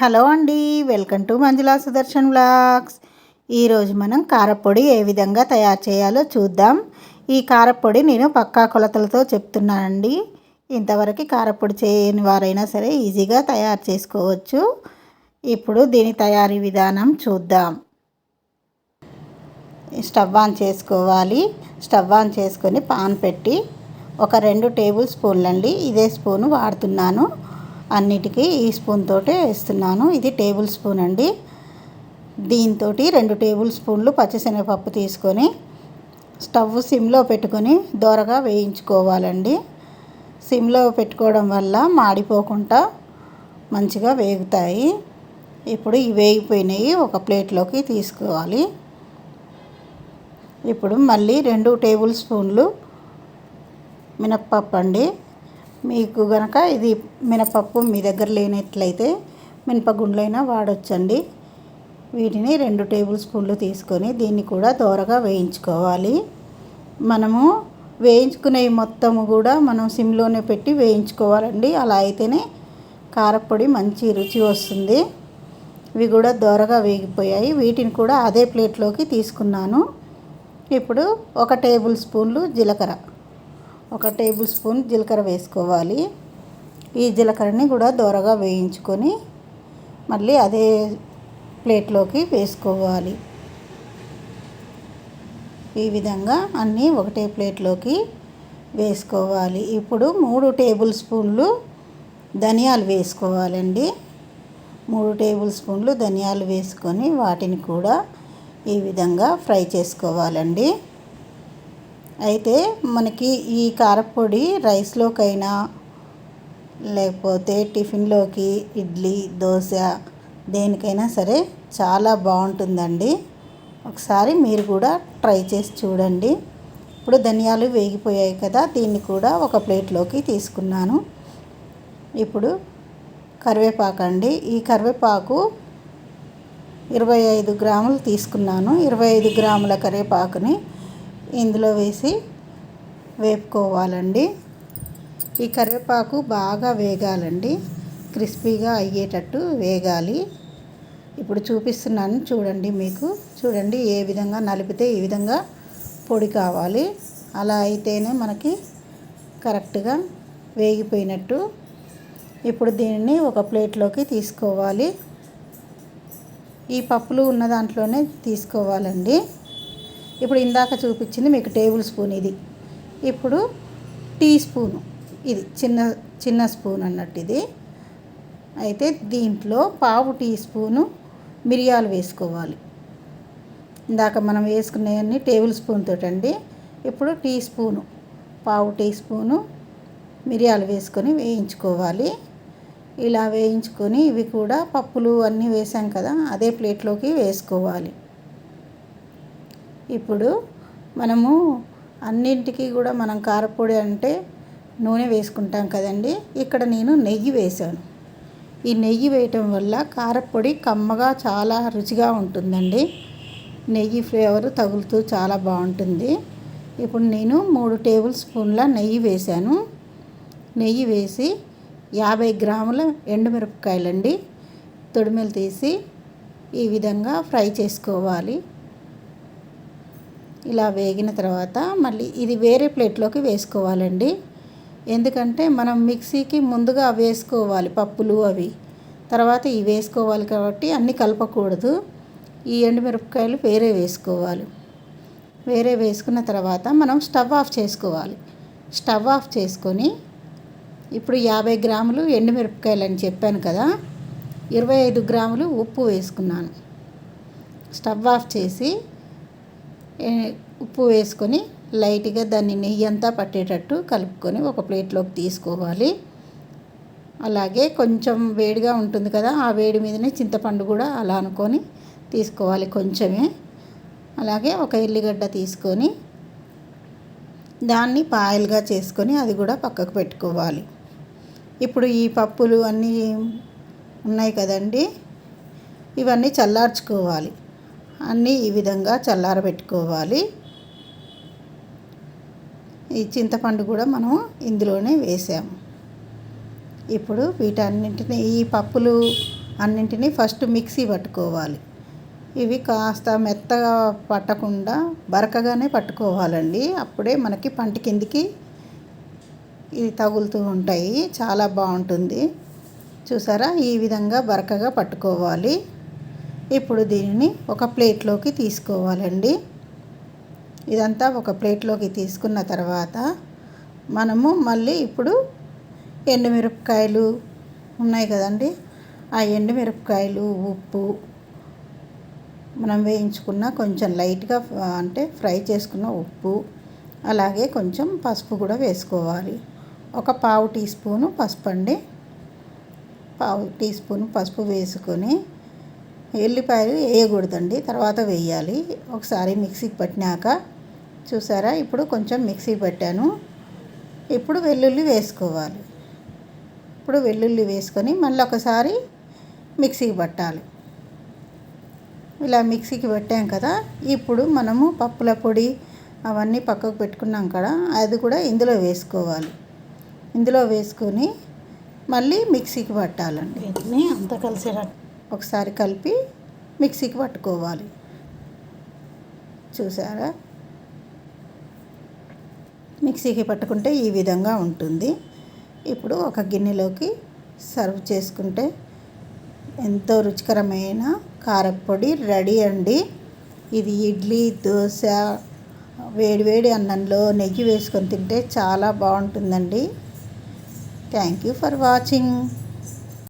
Hello అండి welcome to Manjula Sudarshan blogs ఈరోజు మనం కారపొడి ఏ విధంగా తయారు చేయాలో చూద్దాం. ఈ కారపొడి నేను పక్కా కొలతలతో చెప్తున్నానండి. ఇంతవరకు కారపొడి చేయని వారైనా సరే ఈజీగా తయారు చేసుకోవచ్చు. ఇప్పుడు దీని తయారీ విధానం చూద్దాం. స్టవ్ ఆన్ చేసుకోవాలి. స్టవ్ ఆన్ చేసుకొని పాన్ పెట్టి ఒక రెండు టేబుల్ స్పూన్లు అండి ఇదే స్పూను వాడుతున్నాను. అన్నిటికీ ఈ స్పూన్ తోటే వేస్తున్నాను. ఇది టేబుల్ స్పూన్ అండి. దీంతో రెండు టేబుల్ స్పూన్లు పచ్చిశనగపప్పు తీసుకొని స్టవ్ సిమ్లో పెట్టుకొని దోరగా వేయించుకోవాలండి. సిమ్లో పెట్టుకోవడం వల్ల మాడిపోకుండా మంచిగా వేగుతాయి. ఇప్పుడు ఇవి వేగిపోయినవి ఒక ప్లేట్లోకి తీసుకోవాలి. ఇప్పుడు మళ్ళీ రెండు టేబుల్ స్పూన్లు మినప్పప్పు అండి. మీకు గనక ఇది మినపప్పు మీ దగ్గర లేనట్లయితే మినపగుండ్లైనా వాడొచ్చండి. వీటిని రెండు టేబుల్ స్పూన్లు తీసుకొని దీన్ని కూడా దోరగా వేయించుకోవాలి. మనము వేయించుకునే మొత్తము కూడా మనం సిమ్లోనే పెట్టి వేయించుకోవాలండి. అలా అయితేనే కారపొడి మంచి రుచి వస్తుంది. ఇవి కూడా దోరగా వేగిపోయాయి. వీటిని కూడా అదే ప్లేట్లోకి తీసుకున్నాను. ఇప్పుడు ఒక టేబుల్ స్పూన్లు జీలకర్ర. ఒక టేబుల్ స్పూన్ జీలకర్ర వేసుకోవాలి. ఈ జీలకర్రని కూడా దోరగా వేయించుకొని మళ్ళీ అదే ప్లేట్లోకి వేసుకోవాలి. ఈ విధంగా అన్నీ ఒకటే ప్లేట్లోకి వేసుకోవాలి. ఇప్పుడు మూడు టేబుల్ స్పూన్లు ధనియాలు వేసుకోవాలండి. మూడు టేబుల్ స్పూన్లు ధనియాలు వేసుకొని వాటిని కూడా ఈ విధంగా ఫ్రై చేసుకోవాలండి. అయితే మనకి ఈ కారపొడి రైస్లోకైనా లేకపోతే టిఫిన్లోకి ఇడ్లీ దోశ దేనికైనా సరే చాలా బాగుంటుందండి. ఒకసారి మీరు కూడా ట్రై చేసి చూడండి. ఇప్పుడు ధనియాలు వేగిపోయాయి కదా దీన్ని కూడా ఒక ప్లేట్లోకి తీసుకున్నాను. ఇప్పుడు కరివేపాకు అండి. ఈ కరివేపాకు ఇరవై ఐదు గ్రాములు తీసుకున్నాను. ఇరవై ఐదు గ్రాముల కరివేపాకుని ఇందులో వేసి వేపుకోవాలండి. ఈ కరివేపాకు బాగా వేగాలండి. క్రిస్పీగా అయ్యేటట్టు వేగాలి. ఇప్పుడు చూపిస్తున్నాను చూడండి మీకు. చూడండి ఏ విధంగా నలిపితే ఈ విధంగా పొడి కావాలి. అలా అయితేనే మనకి కరెక్ట్గా వేగిపోయినట్టు. ఇప్పుడు దీనిని ఒక ప్లేట్లోకి తీసుకోవాలి. ఈ పప్పులు ఉన్న దాంట్లోనే తీసుకోవాలండి. ఇప్పుడు ఇందాక చూపించింది మీకు టేబుల్ స్పూన్ ఇది. ఇప్పుడు టీ స్పూను ఇది చిన్న చిన్న స్పూన్ అన్నట్టు ఇది. అయితే దీంట్లో పావు టీ స్పూను మిరియాలు వేసుకోవాలి. ఇందాక మనం వేసుకునేవన్నీ టేబుల్ స్పూన్ తోటండి. ఇప్పుడు టీ స్పూను పావు టీ స్పూను మిరియాలు వేసుకొని వేయించుకోవాలి. ఇలా వేయించుకొని ఇవి కూడా పప్పులు అన్నీ వేసాం కదా అదే ప్లేట్లోకి వేసుకోవాలి. ఇప్పుడు మనము అన్నింటికి కూడా మనం కారపొడి అంటే నూనె వేసుకుంటాం కదండి. ఇక్కడ నేను నెయ్యి వేశాను. ఈ నెయ్యి వేయటం వల్ల కారపొడి కమ్మగా చాలా రుచిగా ఉంటుందండి. నెయ్యి ఫ్లేవర్ తగులుతూ చాలా బాగుంటుంది. ఇప్పుడు నేను మూడు టేబుల్ స్పూన్ల నెయ్యి వేశాను. నెయ్యి వేసి యాభై గ్రాముల ఎండుమిరపకాయలండి. తొడిమెలు తీసి ఈ విధంగా ఫ్రై చేసుకోవాలి. ఇలా వేగిన తర్వాత మళ్ళీ ఇది వేరే ప్లేట్లోకి వేసుకోవాలండి. ఎందుకంటే మనం మిక్సీకి ముందుగా వేసుకోవాలి పప్పులు అవి. తర్వాత ఇవి వేసుకోవాలి కాబట్టి అన్నీ కలపకూడదు. ఈ ఎండుమిరపకాయలు వేరే వేసుకోవాలి. వేరే వేసుకున్న తర్వాత మనం స్టవ్ ఆఫ్ చేసుకోవాలి. స్టవ్ ఆఫ్ చేసుకొని ఇప్పుడు యాభై గ్రాములు ఎండుమిరపకాయలు అని చెప్పాను కదా ఇరవై ఐదు గ్రాములు ఉప్పు వేసుకున్నాను. స్టవ్ ఆఫ్ చేసి ఉప్పు వేసుకొని లైట్గా దాన్ని నెయ్యి అంతా పట్టేటట్టు కలుపుకొని ఒక ప్లేట్లోకి తీసుకోవాలి. అలాగే కొంచెం వేడిగా ఉంటుంది కదా ఆ వేడి మీదనే చింతపండు కూడా అలా అనుకొని తీసుకోవాలి కొంచెమే. అలాగే ఒక ఎల్లిగడ్డ తీసుకొని దాన్ని పాయలుగా చేసుకొని అది కూడా పక్కకు పెట్టుకోవాలి. ఇప్పుడు ఈ పప్పులు అన్నీ ఉన్నాయి కదండి ఇవన్నీ చల్లార్చుకోవాలి. అన్నీ ఈ విధంగా చల్లారబెట్టుకోవాలి. ఈ చింతపండు కూడా మనం ఇందులోనే వేసాము ఇప్పుడు వీటన్నింటినీ ఈ పప్పులు అన్నింటినీ ఫస్ట్ మిక్సీ పట్టుకోవాలి. ఇవి కాస్త మెత్తగా పట్టకుండా బరకగానే పట్టుకోవాలండి. అప్పుడే మనకి పంట కిందికి ఇది తగులుతూ ఉంటాయి. చాలా బాగుంటుంది. చూసారా? ఈ విధంగా బరకగా పట్టుకోవాలి. ఇప్పుడు దీనిని ఒక ప్లేట్లోకి తీసుకోవాలండి. ఇదంతా ఒక ప్లేట్లోకి తీసుకున్న తర్వాత మనము మళ్ళీ ఇప్పుడు ఎండుమిరపకాయలు ఉన్నాయి కదండి. ఆ ఎండుమిరపకాయలు ఉప్పు మనం వేయించుకున్న కొంచెం లైట్గా అంటే ఫ్రై చేసుకున్న ఉప్పు అలాగే కొంచెం పసుపు కూడా వేసుకోవాలి. ఒక పావు టీ స్పూను పసుపు అండి పావు టీ స్పూన్ పసుపు వేసుకొని ఎల్లిపాయలు వేయకూడదండి తర్వాత వేయాలి. ఒకసారి మిక్సీకి పట్టినాక చూసారా? ఇప్పుడు కొంచెం మిక్సీ పెట్టాను. ఇప్పుడు వెల్లుల్లి వేసుకోవాలి. ఇప్పుడు వెల్లుల్లి వేసుకొని మళ్ళీ ఒకసారి మిక్సీకి పట్టాలి. ఇలా మిక్సీకి పెట్టాం కదా ఇప్పుడు మనము పప్పుల పొడి అవన్నీ పక్కకు పెట్టుకున్నాం కదా అది కూడా ఇందులో వేసుకోవాలి. ఇందులో వేసుకొని మళ్ళీ మిక్సీకి పట్టాలండి. అంతా కలిసేటట్టు ఒకసారి కలిపి మిక్సీకి పట్టుకోవాలి. చూసారా? మిక్సీకి పట్టుకుంటే ఈ విధంగా ఉంటుంది. ఇప్పుడు ఒక గిన్నెలోకి సర్వ్ చేసుకుంటే ఎంతో రుచికరమైన కారపొడి రెడీ అండి. ఇది ఇడ్లీ దోశ వేడివేడి అన్నంలో నెయ్యి వేసుకొని తింటే చాలా బాగుంటుందండి. Thank you for watching.